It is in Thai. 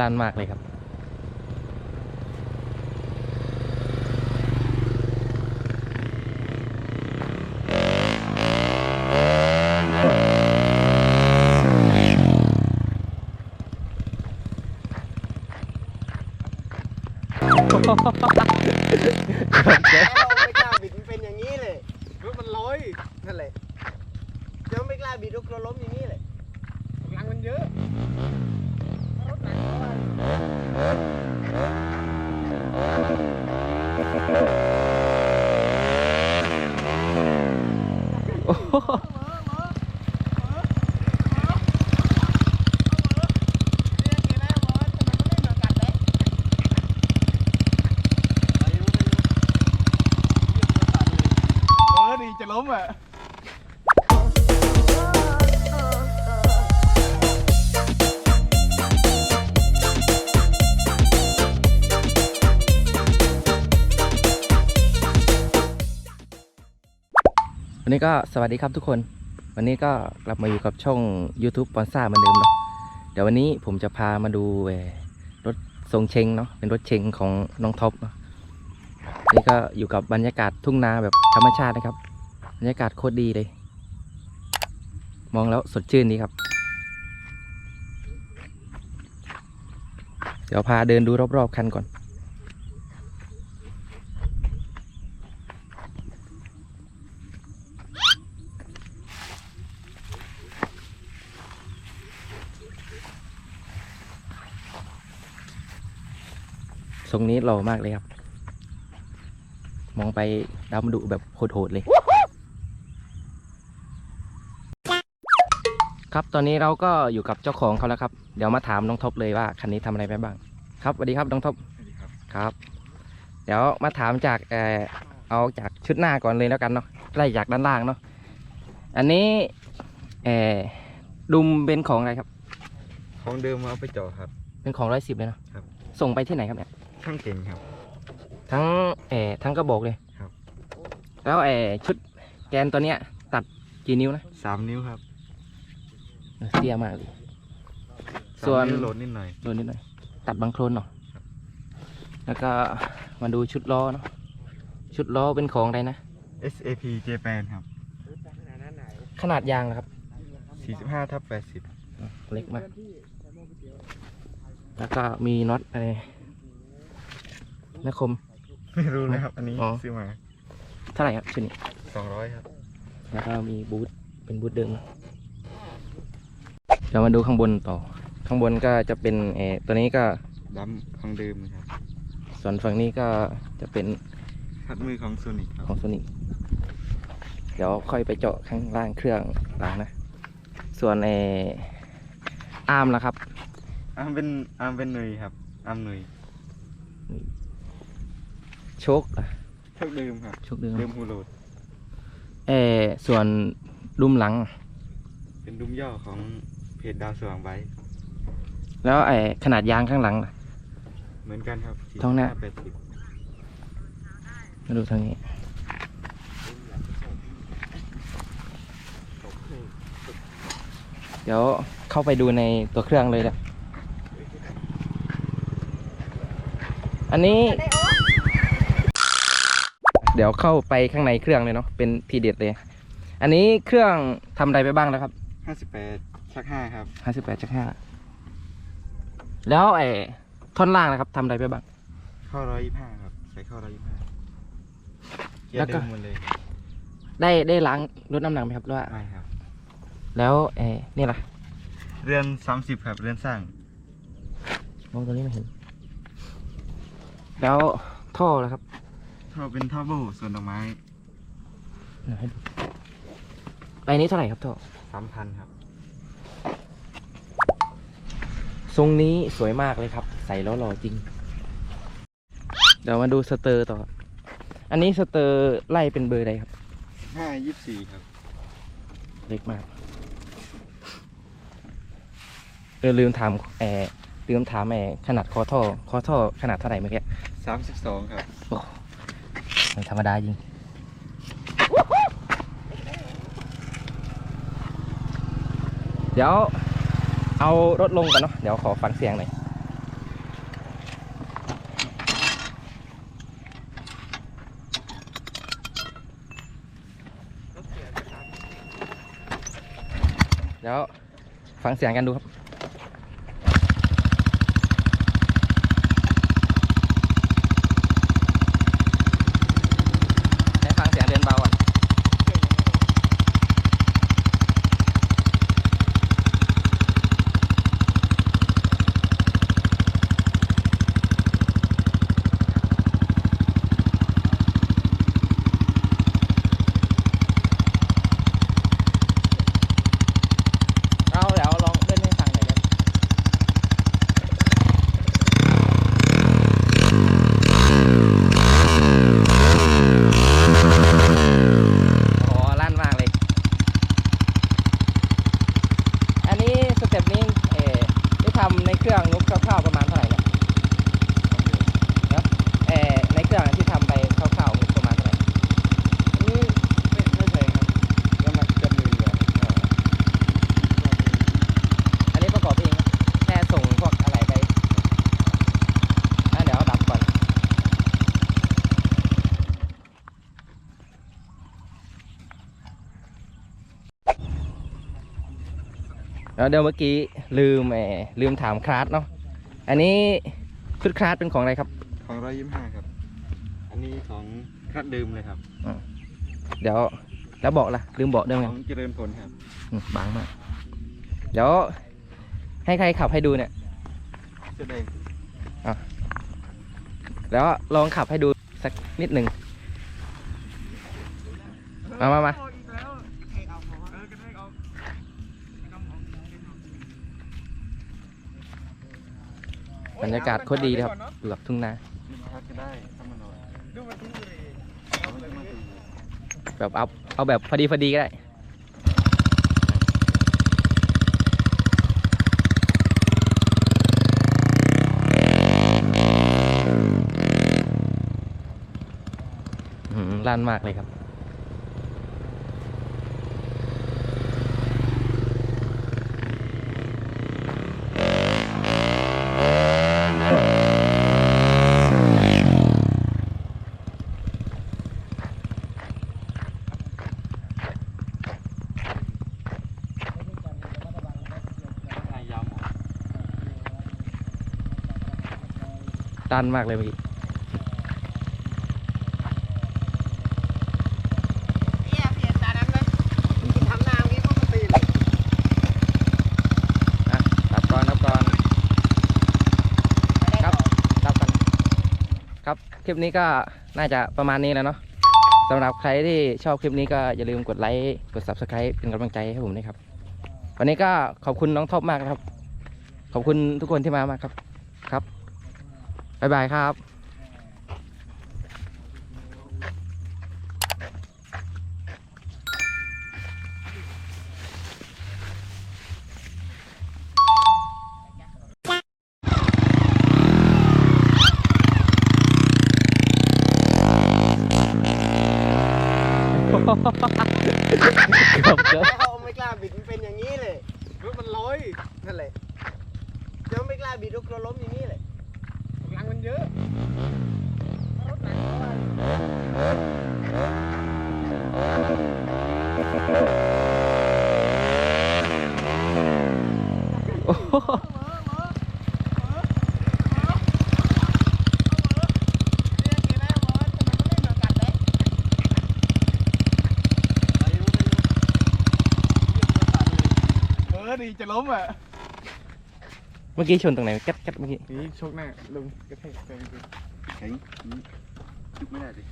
ลั่นมากเลยครับไม่กล้าบิดมันเป็นอย่างนี้เลยรถมันลอยนั่นแหละเดี๋ยวไม่กล้าบิดรถเราล้มอย่างนี้เลยกำลังมันเยอะ โอ้โห วันนี้ก็สวัสดีครับทุกคน วันนี้ก็กลับมาอยู่กับช่อง YouTube ปอนซ่าเหมือนเดิมเนาะเดี๋ยววันนี้ผมจะพามาดูรถทรงเชงเนาะเป็นรถเชงของน้องท็อปเนาะนี่ก็อยู่กับบรรยากาศทุ่งนาแบบธรรมชาตินะครับ บรรยากาศโคตรดีเลย มองแล้วสดชื่นดีครับ เดี๋ยวพาเดินดูรอบๆคันก่อน ทรงนี้หล่อมากเลยครับ มองไปดำดุแบบโหดๆเลย ครับตอนนี้เราก็อยู่กับเจ้าของเขาแล้วครับ เดี๋ยวมาถามน้องท็อปเลยว่าคันนี้ทำอะไรไปบ้าง ครับสวัสดีครับน้องท็อปสวัสดีครับครับ เดี๋ยวมาถามจากเออเอาจากชุดหน้าก่อนเลยแล้วกันเนาะไล่จากด้านล่างเนาะอันนี้เออดุมเป็นของอะไรครับ ของเดิมมาเอาไปเจาะครับ เป็นของร้อยสิบเลยเนาะครับ ส่งไปที่ไหนครับเนี่ย ช่างเก่งครับ ทั้งเออทั้งกระบอกเลยครับ แล้วเออชุดแกนตัวเนี้ย ตัดกี่นิ้วนะสามนิ้วครับเออเตี้ยมากเลยสามส่วนนิ้วโหลดนิดหน่อย ดูนิดหน่อยตัดบางโคลนเนาะแล้วก็มาดูชุดล้อเนาะชุดล้อเป็นของอะไรนะ SAP Japan ครับขนาดยางนะครับ 45ทับ80 เล็กมาก แล้วก็มีน็อตอะไร นะคม ไม่รู้เลยครับ อันนี้อ๋อ ซื้อมาเท่าไหร่ครับชุดนี้200ครับ แล้วก็มีบูทเป็นบูทเดิมนะเดี๋ยวมาดูข้างบนต่อ ข้างบนก็จะเป็นเออตัวนี้ก็ดัมของเดิมนะครับส่วนฝั่งนี้ก็จะเป็นพัดมือของ Sonic ครับของโซนิเดี๋ยวค่อยไปเจาะข้างล่างเครื่องหลังนะ ส่วนเอออาร์มล่ะครับ อาร์มเป็นอาร์มเป็นหนุยครับอาร์มหนุยโชคล่ะเท่าเดิมครับโชคเดิมเดิมฮูโหลดเออส่วนดุมหลัง เป็นดุมย่อของเพจดาวสว่างไบค์แล้วไอขนาดยางข้างหลังล่ะเหมือนกันครับท้องหน้า45 80มาดูทางนี้เดี๋ยวเข้าไปดูในตัวเครื่องเลยนะอันนี้ เดี๋ยวเข้าไปข้างในเครื่องเลยเนาะเป็นทีเด็ดเลย อันนี้เครื่องทำอะไรไปบ้างแล้วครับ58ชัก5ครับห้าสิบแปดจากห้าแล้วไอ้ท่อนล่างนะครับทำอะไรไปบ้างเข้า125ครับใส่เข้า125เกียแล้วร์ก็เดิมหมดเลยได้ได้ล้างลดน้ำหนักไหมครับหรือว่าไม่ครับ แล้วไอ้นี่ล่ะเรือน30ครับเรือนสร้างมองตรงนี้ไม่เห็น แล้วท่อล่ะครับ ท่อเป็นท่อโบส่วนดอกไม้เดี๋ยวให้ดูใบนี้เท่าไหร่ครับท่อ3,000ครับ ทรงนี้สวยมากเลยครับ ใส่แล้วหล่อจริง เดี๋ยวมาดูสเตอร์ต่อ อันนี้สเตอร์ไล่เป็นเบอร์ใดครับ5 24ครับ เล็กมากเออลืมถามแอร์ลืมถามแอร์ขนาดคอท่อคอท่อขนาดเท่าไหร่เมื่อกี้32ครับ ไม่ธรรมดาจริงเดี๋ยวเอารถลงก่อนเนาะเดี๋ยวขอฟังเสียงหน่อยเดี๋ยวฟังเสียงกันดูครับ แล้วเดี๋ยวเมื่อกี้ลืมแหมลืมถามคลาสเนาะอันนี้ชุดคลาสเป็นของอะไรครับ ของร้อยยี่สิบห้าครับ อันนี้ของครัดดื่มเลยครับ เดี๋ยวแล้วเบอกล่ะลืมเบอกด้วยขไงองเจริญผลครับอืมบางมากเดี๋ยวให้ใครขับให้ดูเนี่ยแสดงแล้วลองขับให้ดูสักนิดหนึ่งมามามา บรรยากาศโคตรดีเลยครับอยู่กับทุ่งนาแบบเอาเอาแบบพอดีพอดีก็ได้ลั่นมากเลยครับ ทายยาวหมด ลั่นมากเลยเมื่อกี้เนี่เปลี่ยนตานั้นเลยทำน้ำนี้ก็มาตีเลยอะรับก่อนรับก่อนครับรับกันครับ คลิปนี้ก็น่าจะประมาณนี้แล้วเนาะสำหรับใครที่ชอบคลิปนี้ก็อย่าลืมกดไลค์ กด subscribe เป็นกำลังใจให้ผมด้วยครับ วันนี้ก็ขอบคุณน้องท็อปมากนะครับ ขอบคุณทุกคนที่มามากครับ บบ๊ายบายครับเกือบเกือบเขาไม่กล้าบิดมันเป็นอย่างนี้เลยรถมันลอยนั่นแหละจะไม่กล้าบิดรถกลัวล้มอย่างนี้เลยกำลังมันเยอะรถหนักเท่าไหร่ โอ้โห เออดีจะล้มอะ เมื่อกี้ชนตรงไหนแก๊ดแก๊ดเมื่อกี้ นี่ชกหน้าลงกระแทกไปแข็งจุกไม่ได้ดิ